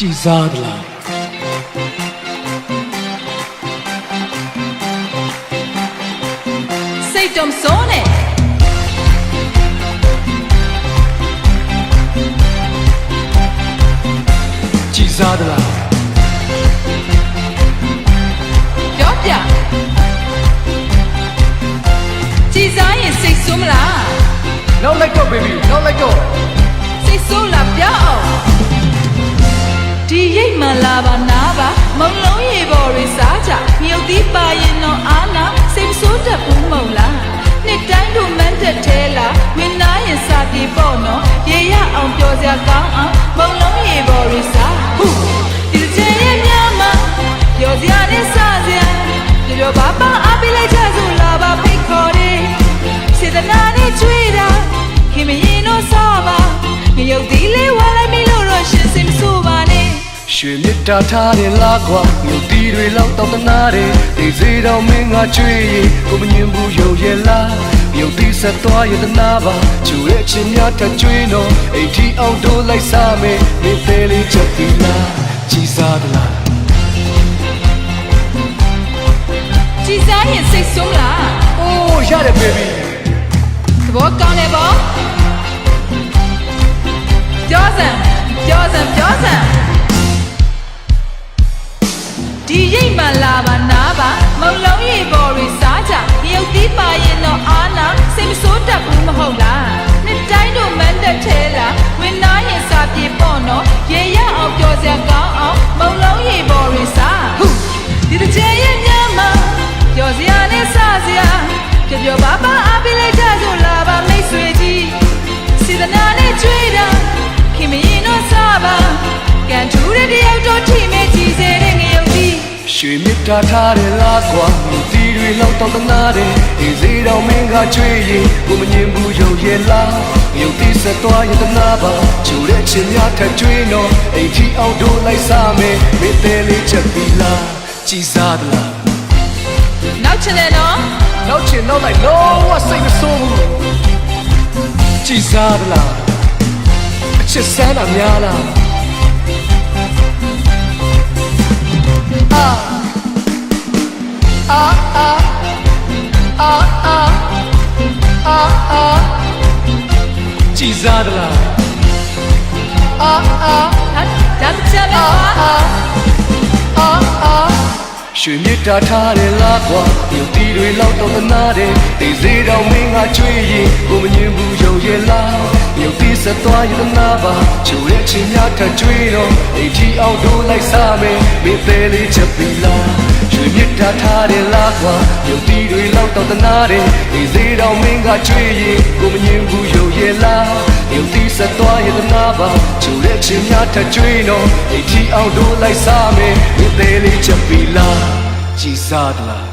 ကြည်စားသလားစိတ်တုံစိုးနဲ့ကြည်စားသလားပြောပြကြည်စားရင်စိတ်ဆိုးမလားနောက်လိုက်တော့ baby နောက်လိုက်တော့စိတ်ဆိုးလားပြောအောင် ဒီရိတ်မှန်လာပါနားပါမုံလုံးရေပေါ်တွေစားကြမြုပ်သီးပါရင်တော့အာနာစိတ်မဆိုးတတ်ဘူးမဟုတ်လားနှစ်တိုင်းတို့မန်းတက်သေးလားဝင်နာရင်စာပြေပေါ့နော်ရေရအောင်ပြောစရာကောင်းအောင်မုံလုံးရေပေါ်တွေစားဟူဒီချင်ရဲ့ညမှာပြောစရာနဲ့စားစရာပြောပြောပါပါအားပေးလိုက်ကြစို့လာပါဖိတ်ခေါ်တယ်စေတနာနဲ့ကြွေးတာခင်မရင်တော့စားပါငရုတ်သီးလေးဝါ ရွှေမြစ်တာထားတယ်လားကွာမြို့တီတွေလောက်တော့တနာတယ်ဒီစေတော်မင်းကကြွေးရင်ကိုမငင်ဘူးရုံရဲ့လားမြို့တီဆက်သွားရတနာပါချူရဲ့ချင်းများထကြွေးတော့အိတ်ထီအောင်တို့လိုက်စားမယ်နေသေးလေးချက်ပြီလားကြည်စားသလားကြည်စားရင်စိတ်ဆိုးမလားအိုးရတယ် baby သဘောကောင်းတယ်ပေါ့ပြောစမ်းပြောစမ်းပြောစ ကန်ထူးတဲ့တယောက်တော့ထိမဲ့ကြည်စေတဲ့ငရုတ်ကြီးရွှေမြစ်တာထားတယ်လားကွာမြို့တီတွေလောက်တော့တနာတယ်ဒီစေတော်မင်းကကြွေးရင်ကိုမငင်ဘူးရုံရဲ့လားမြို့တီဆက်သွားရတနာပါချူတဲ့ချင်းများထကြွေးတော့အိတ်ထီအောင်တို့လိုက်စားမယ်မင်းသေးလေးချက်ပြီလားကြည်စားသလားနောက်ချင်တယ်နော်နောက်ချင်နောက်လိုက်လုံးဝစိတ်မဆိုးဘူးကြည်စားသလားအချစ်စမ်းတာများလား အာအာအာအာကြည်စားသလားအာအာဟာဒါတစ်ချက်ပဲပါအာအာရွှေမြစ်တာထားတယ်လားကွာမြို့တီတွေလောက်တော့တနာတယ်ဒီစေတော်မင်းကကြွေးရင်ကိုမငင်ဘူးရုံရဲ့လားမြို့တီဆက်သွားရတနာပါချိုတဲ့ချင်းများထကြွေးတော့အိတ်ထီအောင်တို့လိုက်စားမယ်မင်းသေးလေးချက်ပြီလား ရွှေမြစ်တာထားတယ်လားကွာမြို့တီတွေလောက်တော့တနာတယ်ဒီစေတော်မင်းကကြွေးရင်ကိုမငင်ဘူးရုံရဲ့လားမြို့တီဆက်သွားရတနာပါချိုတဲ့ချင်းများထကြွေးတော့အိတ်ထီအောင်တို့လိုက်စားမယ်မင်းသေးလေးချက်ပြီလားကြည်စားသလား